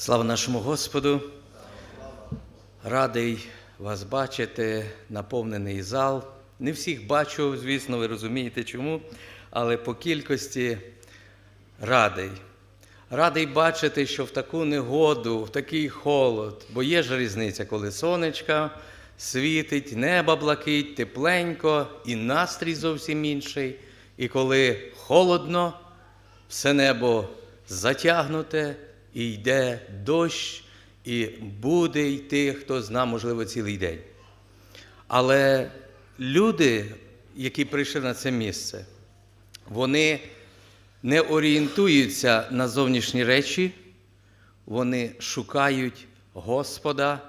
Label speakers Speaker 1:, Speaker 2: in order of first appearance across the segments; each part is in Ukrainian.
Speaker 1: Слава нашому Господу! Радий вас бачити, наповнений зал. Не всіх бачу, звісно, ви розумієте чому, але по кількості радий. Радий бачити, що в таку негоду, в такий холод, бо є ж різниця, коли сонечка світить, небо блакить, тепленько, і настрій зовсім інший. І коли холодно, все небо затягнуте, і йде дощ, і буде йти, хто зна, можливо, цілий день. Але люди, які прийшли на це місце, вони не орієнтуються на зовнішні речі, вони шукають Господа,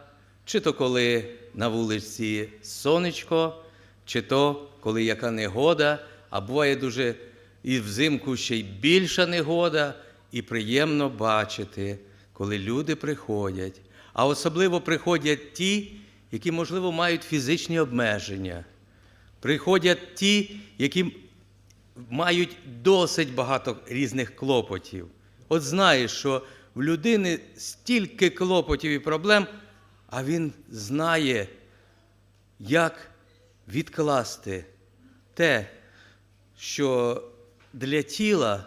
Speaker 1: чи то коли на вулиці сонечко, чи то коли яка негода, а буває дуже і взимку ще й більша негода, і приємно бачити, коли люди приходять. А особливо приходять ті, які, можливо, мають фізичні обмеження. Приходять ті, які мають досить багато різних клопотів. От знаєш, що в людини стільки клопотів і проблем, а він знає, як відкласти те, що для тіла,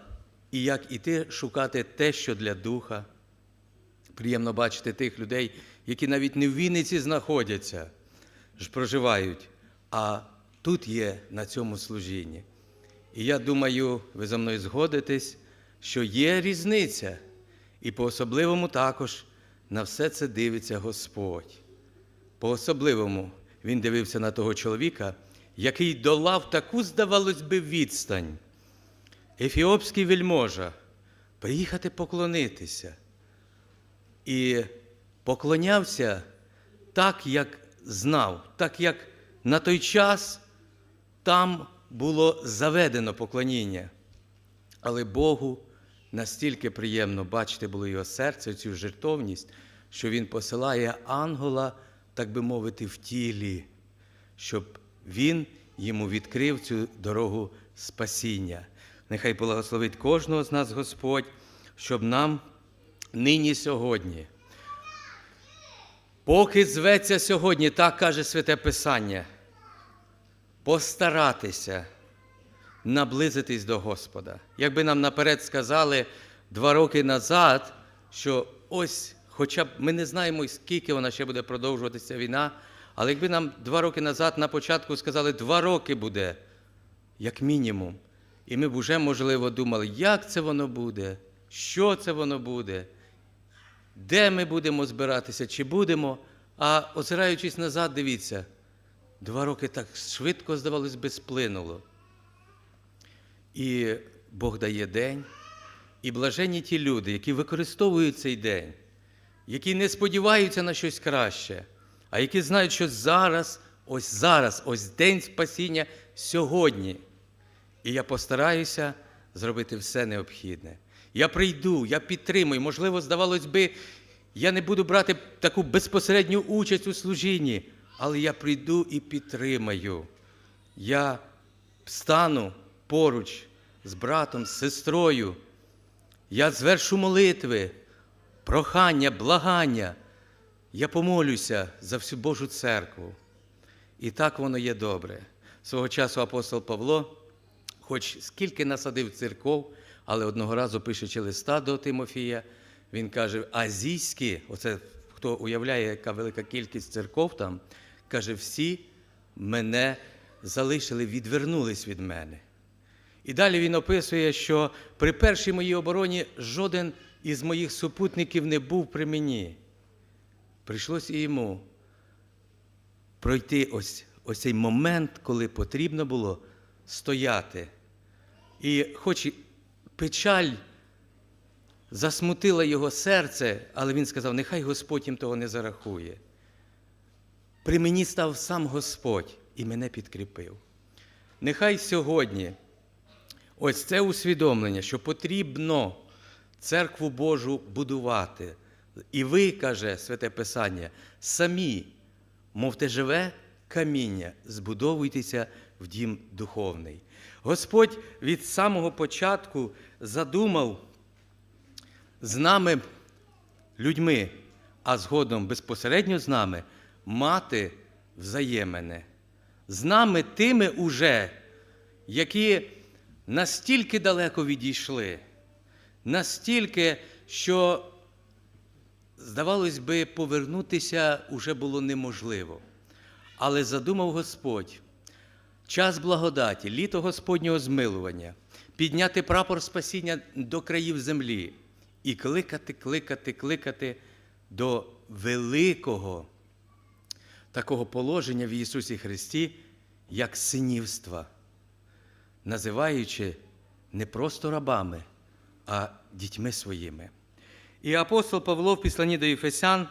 Speaker 1: і як іти шукати те, що для духа. Приємно бачити тих людей, які навіть не в Вінниці знаходяться, ж проживають, а тут є на цьому служінні. І я думаю, ви за мною згодитесь, що є різниця, і по-особливому також на все це дивиться Господь. По-особливому він дивився на того чоловіка, який долав таку, здавалось би, відстань. Ефіопський вельможа приїхати поклонитися. І поклонявся так, як знав, так як на той час там було заведено поклоніння. Але Богу настільки приємно бачити було його серце, цю жертовність, що Він посилає ангела, так би мовити, в тілі, щоб він йому відкрив цю дорогу спасіння. Нехай благословить кожного з нас Господь, щоб нам нині сьогодні. Поки зветься сьогодні, так каже Святе Писання, постаратися наблизитись до Господа. Якби нам наперед сказали два роки назад, що ось, хоча б ми не знаємо, скільки вона ще буде продовжуватися війна, але якби нам два роки назад на початку сказали, два роки буде, як мінімум, і ми б вже, можливо, думали, як це воно буде, що це воно буде, де ми будемо збиратися, чи будемо. А озираючись назад, дивіться, два роки так швидко, здавалось би, сплинуло. І Бог дає день, і блаженні ті люди, які використовують цей день, які не сподіваються на щось краще, а які знають, що зараз, ось зараз, ось день спасіння сьогодні. І я постараюся зробити все необхідне. Я прийду, я підтримую. Можливо, здавалось би, я не буду брати таку безпосередню участь у служінні, але я прийду і підтримаю. Я стану поруч з братом, з сестрою. Я звершу молитви, прохання, благання. Я помолюся за всю Божу церкву. І так воно є добре. Свого часу апостол Павло, хоч скільки насадив церков, але одного разу пишучи листа до Тимофія, він каже: Азійські, оце хто уявляє, яка велика кількість церков там, каже, всі мене залишили, відвернулись від мене. І далі він описує, що при першій моїй обороні жоден із моїх супутників не був при мені. Прийшлось і йому пройти ось, ось цей момент, коли потрібно було стояти. І хоч печаль засмутила його серце, але він сказав, нехай Господь їм того не зарахує. При мені став сам Господь і мене підкріпив. Нехай сьогодні ось це усвідомлення, що потрібно церкву Божу будувати. І ви, каже Святе Писання, самі, мовте живе каміння, збудовуйтеся в дім духовний. Господь від самого початку задумав з нами людьми, а згодом безпосередньо з нами мати взаємини. З нами тими уже, які настільки далеко відійшли, настільки, що, здавалось би, повернутися уже було неможливо. Але задумав Господь час благодаті, літо Господнього змилування, підняти прапор спасіння до країв землі і кликати, кликати, кликати до великого такого положення в Ісусі Христі, як синівства, називаючи не просто рабами, а дітьми своїми. І апостол Павло в післанні до Єфесян,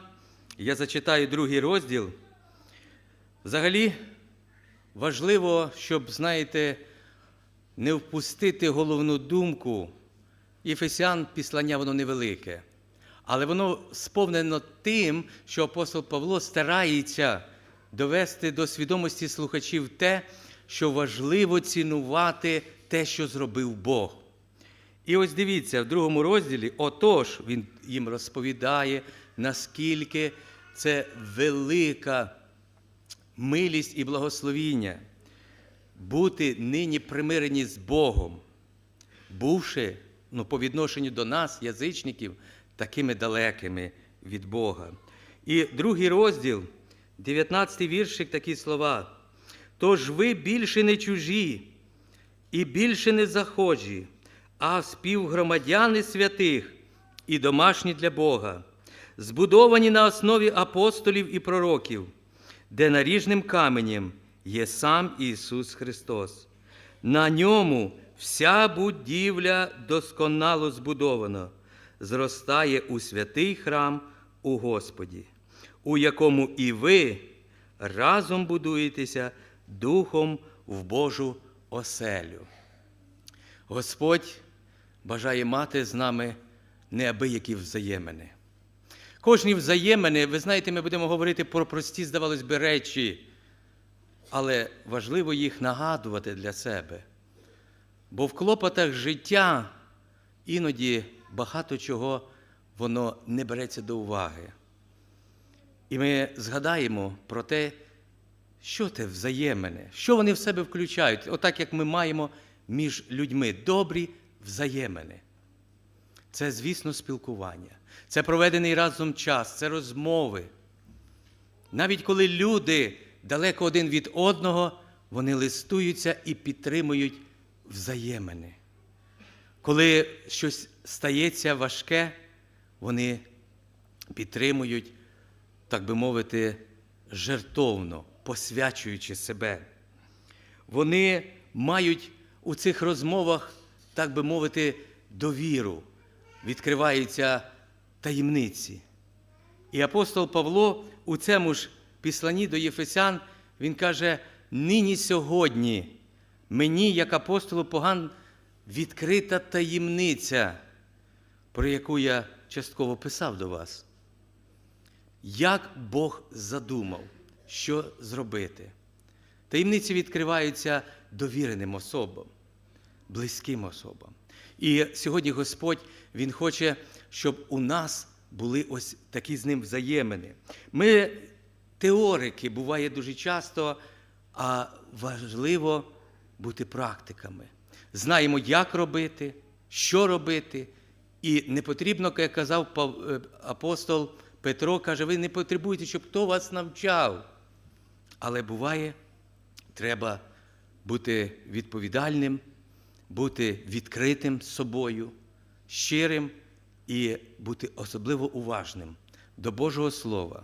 Speaker 1: я зачитаю другий розділ. Взагалі, важливо, щоб, знаєте, не впустити головну думку. Єфесян післання воно невелике, але воно сповнено тим, що апостол Павло старається довести до свідомості слухачів те, що важливо цінувати те, що зробив Бог. І ось дивіться, в другому розділі, отож, він їм розповідає, наскільки це велика милість і благословіння бути нині примирені з Богом, бувши ну, по відношенню до нас, язичників, такими далекими від Бога. І другий розділ, 19 віршик, такі слова. Тож ви більше не чужі і більше не захожі, а співгромадяни святих і домашні для Бога, збудовані на основі апостолів і пророків, де наріжним каменем є сам Ісус Христос. На ньому вся будівля досконало збудована, зростає у святий храм у Господі, у якому і ви разом будуєтеся Духом в Божу оселю. Господь бажає мати з нами неабиякі взаємини. Кожні взаємини, ви знаєте, ми будемо говорити про прості, здавалось би, речі, але важливо їх нагадувати для себе. Бо в клопотах життя іноді багато чого воно не береться до уваги. І ми згадаємо про те, що це взаємини, що вони в себе включають, отак як ми маємо між людьми добрі взаємини. Це, звісно, спілкування, це проведений разом час, це розмови. Навіть коли люди далеко один від одного, вони листуються і підтримують взаємини. Коли щось стається важке, вони підтримують, так би мовити, жертовно, посвячуючи себе. Вони мають у цих розмовах, так би мовити, довіру, відкриваються таємниці. І апостол Павло у цьому ж післанні до Єфесян, він каже: нині сьогодні мені, як апостолу поган, відкрита таємниця, про яку я частково писав до вас. Як Бог задумав, що зробити? Таємниці відкриваються довіреним особам, близьким особам. І сьогодні Господь Він хоче, щоб у нас були ось такі з ним взаємини. Ми, теорики, буває дуже часто, а важливо бути практиками. Знаємо, як робити, що робити. І не потрібно, як казав апостол Петро, каже, ви не потребуєте, щоб хто вас навчав. Але буває, треба бути відповідальним, бути відкритим з собою, щирим і бути особливо уважним до Божого Слова,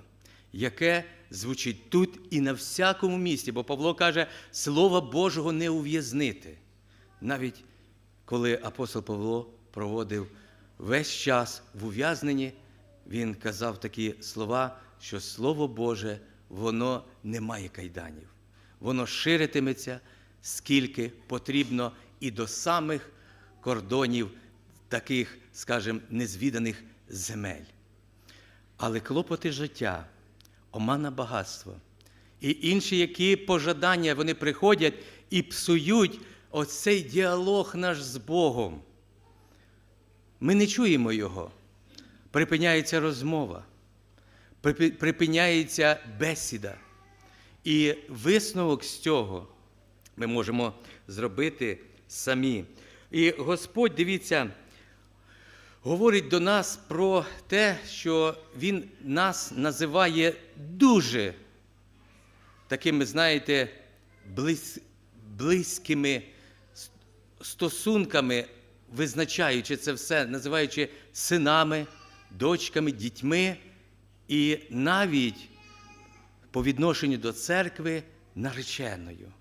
Speaker 1: яке звучить тут і на всякому місці, бо Павло каже, Слова Божого не ув'язнити. Навіть коли апостол Павло проводив весь час в ув'язненні, він казав такі слова, що Слово Боже, воно не має кайданів. Воно ширитиметься, скільки потрібно, і до самих кордонів таких, скажімо, незвіданих земель. Але клопоти життя, омана багатство і інші, які пожадання вони приходять і псують оцей діалог наш з Богом. Ми не чуємо його, припиняється розмова, припиняється бесіда. І висновок з цього ми можемо зробити самі. І Господь, дивіться, говорить до нас про те, що Він нас називає дуже такими, знаєте, близь, близькими стосунками, визначаючи це все, називаючи синами, дочками, дітьми і навіть по відношенню до церкви нареченою.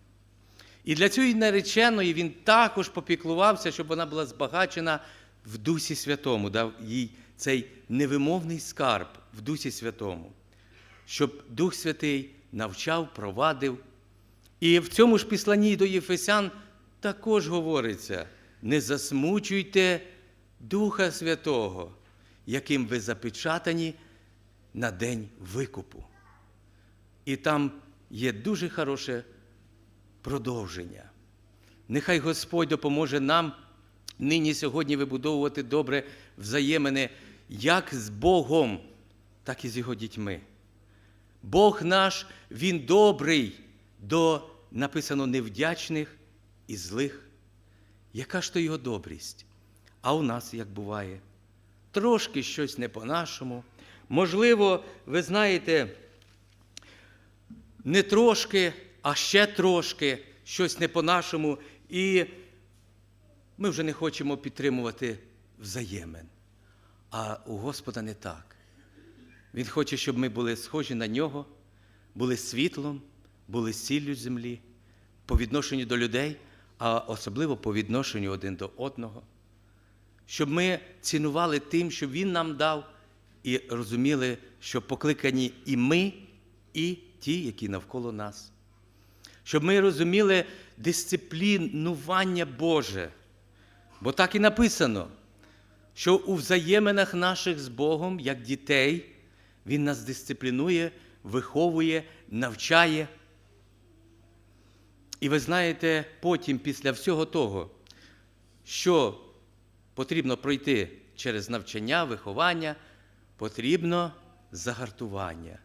Speaker 1: І для цієї нареченої він також попіклувався, щоб вона була збагачена в Дусі Святому, дав їй цей невимовний скарб в Дусі Святому, щоб Дух Святий навчав, провадив. І в цьому ж післанні до Єфесян також говориться: не засмучуйте Духа Святого, яким ви запечатані на день викупу. І там є дуже хороше продовження. Нехай Господь допоможе нам нині сьогодні вибудовувати добре взаємини як з Богом, так і з його дітьми. Бог наш, Він добрий до написано невдячних і злих. Яка ж то його добрість? А у нас як буває? Трошки щось не по-нашому. Можливо, ви знаєте, не трошки, а ще трошки щось не по-нашому, і ми вже не хочемо підтримувати взаємин. А у Господа не так. Він хоче, щоб ми були схожі на нього, були світлом, були сіллю землі по відношенню до людей, а особливо по відношенню один до одного. Щоб ми цінували тим, що Він нам дав, і розуміли, що покликані і ми, і ті, які навколо нас. Щоб ми розуміли дисциплінування Боже. Бо так і написано, що у взаєминах наших з Богом, як дітей, Він нас дисциплінує, виховує, навчає. І ви знаєте, потім, після всього того, що потрібно пройти через навчання, виховання, потрібно загартування,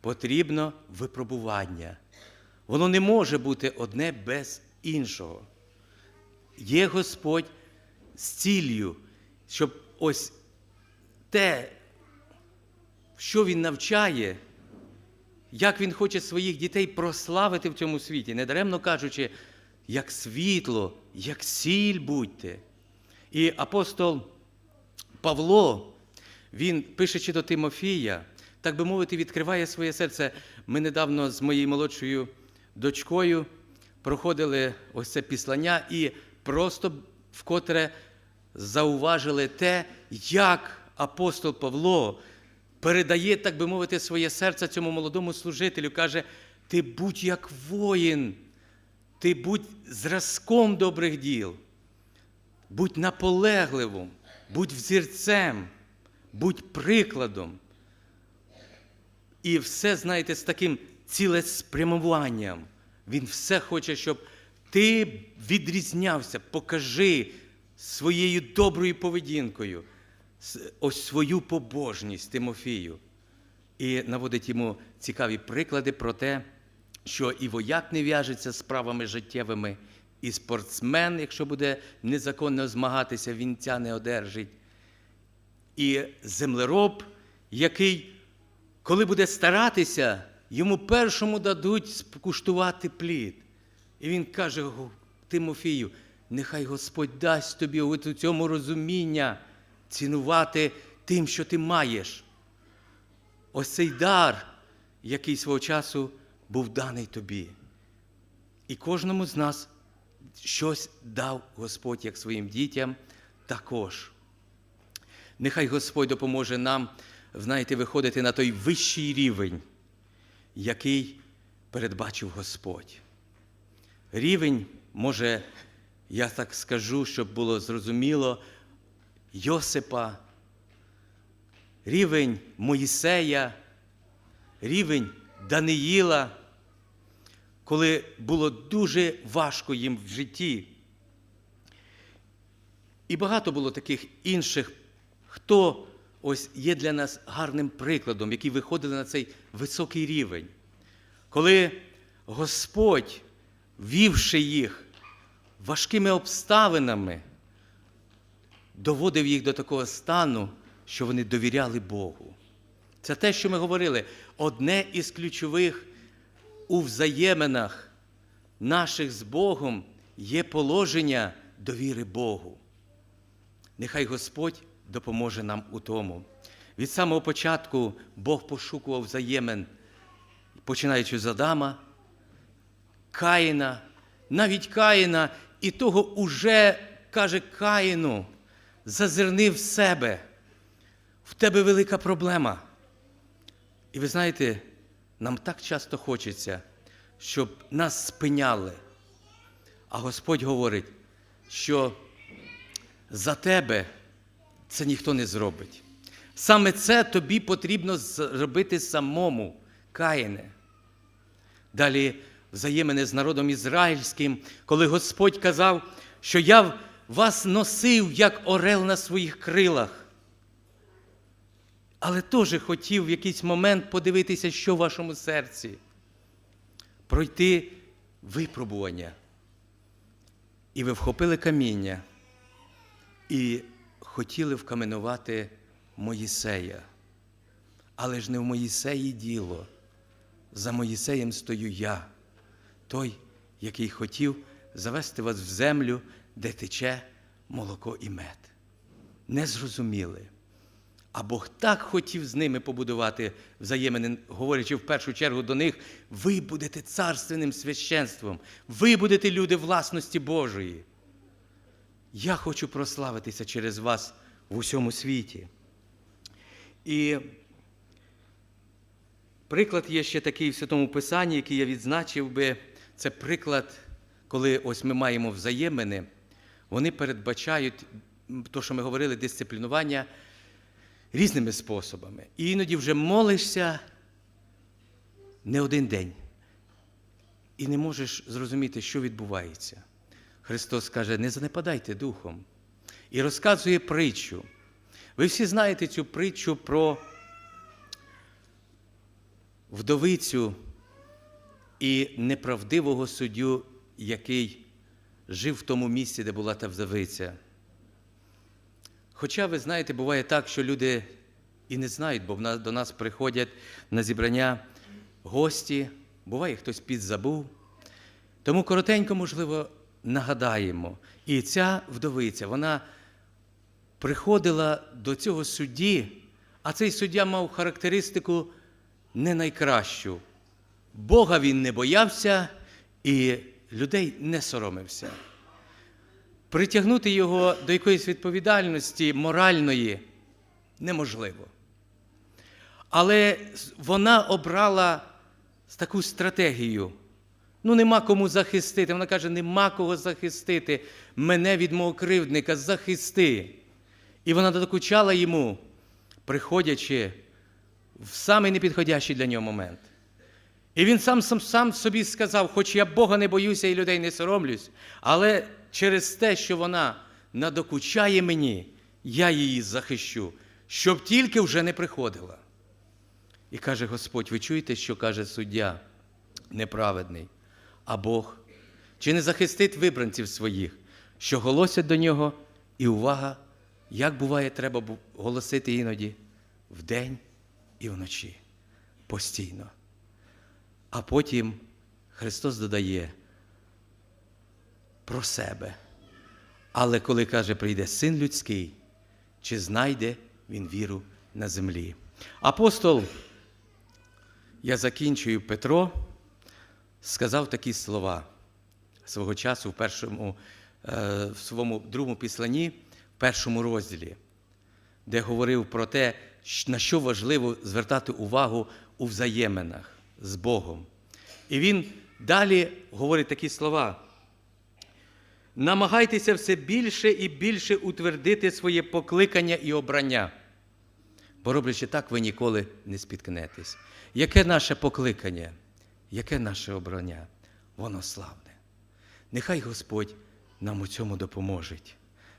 Speaker 1: потрібно випробування. Воно не може бути одне без іншого. Є Господь з ціллю, щоб ось те, що Він навчає, як Він хоче своїх дітей прославити в цьому світі, недаремно кажучи, як світло, як сіль будьте. І апостол Павло, він, пишучи до Тимофія, так би мовити, відкриває своє серце. Ми недавно з моєю молодшою дочкою проходили ось це післання і просто вкотре зауважили те, як апостол Павло передає, так би мовити, своє серце цьому молодому служителю. Каже: ти будь як воїн, ти будь зразком добрих діл, будь наполегливим, будь взірцем, будь прикладом. І все, знаєте, з таким цілеспрямуванням. Він все хоче, щоб ти відрізнявся, покажи своєю доброю поведінкою, ось свою побожність Тимофію. І наводить йому цікаві приклади про те, що і вояк не в'яжеться з справами життєвими, і спортсмен, якщо буде незаконно змагатися, вінця не одержить. І землероб, який, коли буде старатися, йому першому дадуть скуштувати плід. І він каже Тимофію, нехай Господь дасть тобі у цьому розуміння цінувати тим, що ти маєш. Ось цей дар, який свого часу був даний тобі. І кожному з нас щось дав Господь як своїм дітям також. Нехай Господь допоможе нам, знаєте, виходити на той вищий рівень, який передбачив Господь. Рівень, може, я так скажу, щоб було зрозуміло, Йосипа, рівень Моїсея, рівень Даниїла, коли було дуже важко їм в житті. І багато було таких інших, хто ось є для нас гарним прикладом, які виходили на цей високий рівень. Коли Господь, вівши їх важкими обставинами, доводив їх до такого стану, що вони довіряли Богу. Це те, що ми говорили, одне із ключових у взаєминах наших з Богом є положення довіри Богу. Нехай Господь допоможе нам у тому. Від самого початку Бог пошукував взаємин, починаючи з Адама, Каїна, навіть Каїна, і того уже, каже Каїну, зазирни в себе, в тебе велика проблема. І ви знаєте, нам так часто хочеться, щоб нас спиняли. А Господь говорить, що за тебе це ніхто не зробить. Саме це тобі потрібно зробити самому, Каїне. Далі взаємини з народом ізраїльським, коли Господь казав, що я вас носив, як орел на своїх крилах. Але теж хотів в якийсь момент подивитися, що в вашому серці. Пройти випробування. І ви вхопили каміння і хотіли вкаменувати Моїсея. Але ж не в Моїсеї діло. За Моїсеєм стою я, той, який хотів завести вас в землю, де тече молоко і мед. Не зрозуміли. А Бог так хотів з ними побудувати взаємини, говорячи в першу чергу до них, ви будете царственним священством, ви будете люди власності Божої. Я хочу прославитися через вас в усьому світі. І приклад є ще такий в Святому Писанні, який я відзначив би, це приклад, коли ось ми маємо взаємини, вони передбачають, то, що ми говорили, дисциплінування різними способами. І іноді вже молишся не один день. І не можеш зрозуміти, що відбувається. Христос каже, не занепадайте духом. І розказує притчу. Ви всі знаєте цю притчу про вдовицю і неправдивого суддю, який жив в тому місці, де була та вдовиця. Хоча, ви знаєте, буває так, що люди і не знають, бо до нас приходять на зібрання гості, буває, хтось підзабув. Тому коротенько, можливо, нагадаємо. І ця вдовиця, вона приходила до цього судді, а цей суддя мав характеристику не найкращу. Бога він не боявся і людей не соромився. Притягнути його до якоїсь відповідальності моральної неможливо. Але вона обрала таку стратегію. Ну, нема кому захистити. Вона каже, нема кого захистити мене від мого кривдника, захисти. І вона докучала йому, приходячи в самий непідходящий для нього момент. І він сам, сам, сам собі сказав, хоч я Бога не боюся і людей не соромлюсь, але через те, що вона надокучає мені, я її захищу, щоб тільки вже не приходила. І каже Господь, ви чуєте, що каже суддя неправедний, а Бог? Чи не захистить вибранців своїх, що голосять до нього, і увага, як буває, треба голосити іноді вдень і вночі, постійно. А потім Христос додає про себе. Але коли каже, прийде син людський, чи знайде він віру на землі? Апостол, я закінчую Петро, сказав такі слова свого часу в першому, е, в своєму другому післанні, в першому розділі, де говорив про те, на що важливо звертати увагу у взаєминах з Богом. І він далі говорить такі слова. Намагайтеся все більше і більше утвердити своє покликання і обрання. Бо роблячи так, ви ніколи не спіткнетесь. Яке наше покликання? Яке наше обрання? Воно славне. Нехай Господь нам у цьому допоможе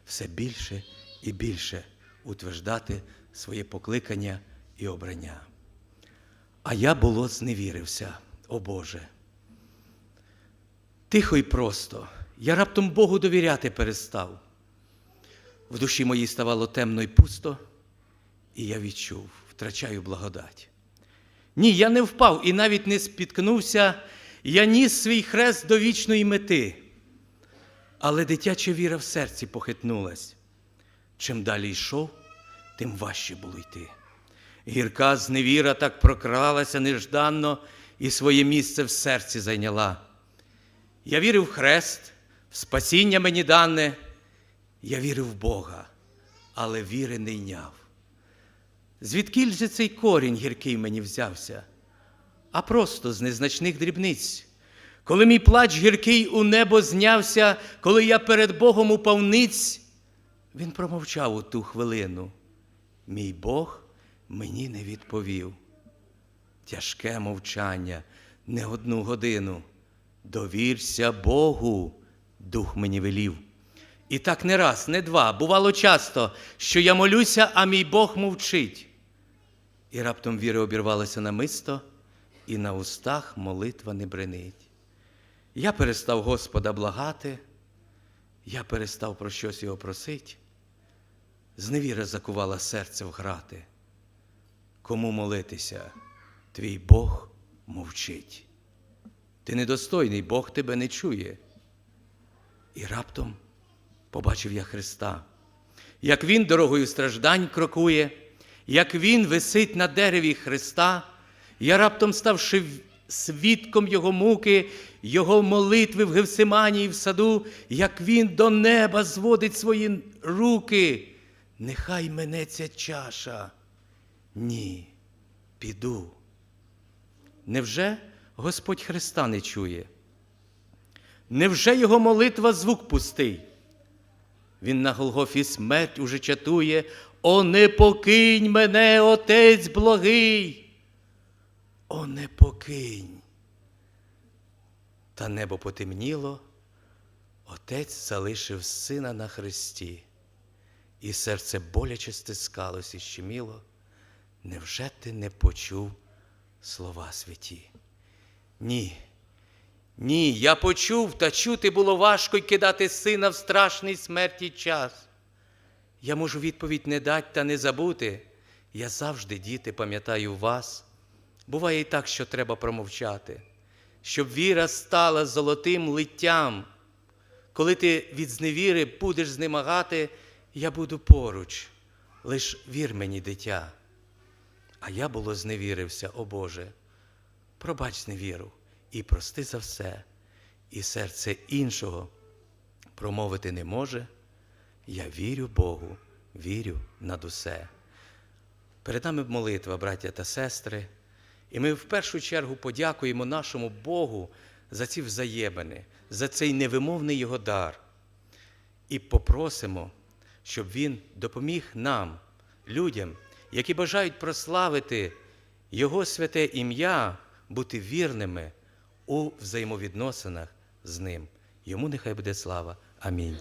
Speaker 1: все більше і більше утверждати своє покликання і обрання. А я було зневірився, о Боже. Тихо і просто, я раптом Богу довіряти перестав. В душі моїй ставало темно і пусто, і я відчув, втрачаю благодать. Ні, я не впав і навіть не спіткнувся, я ніс свій хрест до вічної мети. Але дитяча віра в серці похитнулась. Чим далі йшов, тим важче було йти. Гірка зневіра так прокралася нежданно і своє місце в серці зайняла. Я вірив в хрест, в спасіння мені дане, я вірив в Бога, але віри не йняв. Звідкіль же цей корінь гіркий мені взявся, а просто з незначних дрібниць. Коли мій плач гіркий у небо знявся, коли я перед Богом упав ниць, він промовчав у ту хвилину. Мій Бог мені не відповів. Тяжке мовчання не одну годину. Довірся Богу, дух мені велів. І так не раз, не два, бувало часто, що я молюся, а мій Бог мовчить. І раптом віра обірвалася намисто, і на устах молитва не бренить. Я перестав Господа благати, я перестав про щось його просить. Зневіра закувала серце в грати. Кому молитися, твій Бог мовчить. Ти недостойний, Бог тебе не чує. І раптом побачив я Христа, як Він дорогою страждань крокує, як Він висить на дереві Христа, я раптом ставши свідком Його муки, Його молитви в Гевсиманії в саду, як Він до неба зводить свої руки. Нехай мене ця чаша. Ні, піду. Невже Господь Христа не чує? Невже Його молитва звук пустий? Він на Голгофі смерть уже чатує, О, не покинь мене, Отець благий. О, не покинь. Та небо потемніло, Отець залишив сина на хресті, і серце боляче стискалось і щеміло. Невже ти не почув слова святі? Ні. Ні, я почув, та чути було важко й кидати сина в страшний смерті час. Я можу відповідь не дати та не забути. Я завжди, діти, пам'ятаю вас. Буває і так, що треба промовчати, щоб віра стала золотим литтям. Коли ти від зневіри будеш знемагати, я буду поруч. Лиш вір мені, дитя. А я було зневірився, о Боже. Пробач зневіру і прости за все, і серце іншого промовити не може. Я вірю Богу, вірю над усе. Перед нами молитва, браття та сестри, і ми в першу чергу подякуємо нашому Богу за ці взаємини, за цей невимовний Його дар. І попросимо, щоб Він допоміг нам, людям, які бажають прославити Його святе ім'я, бути вірними у взаємовідносинах з Ним. Йому нехай буде слава. Амінь.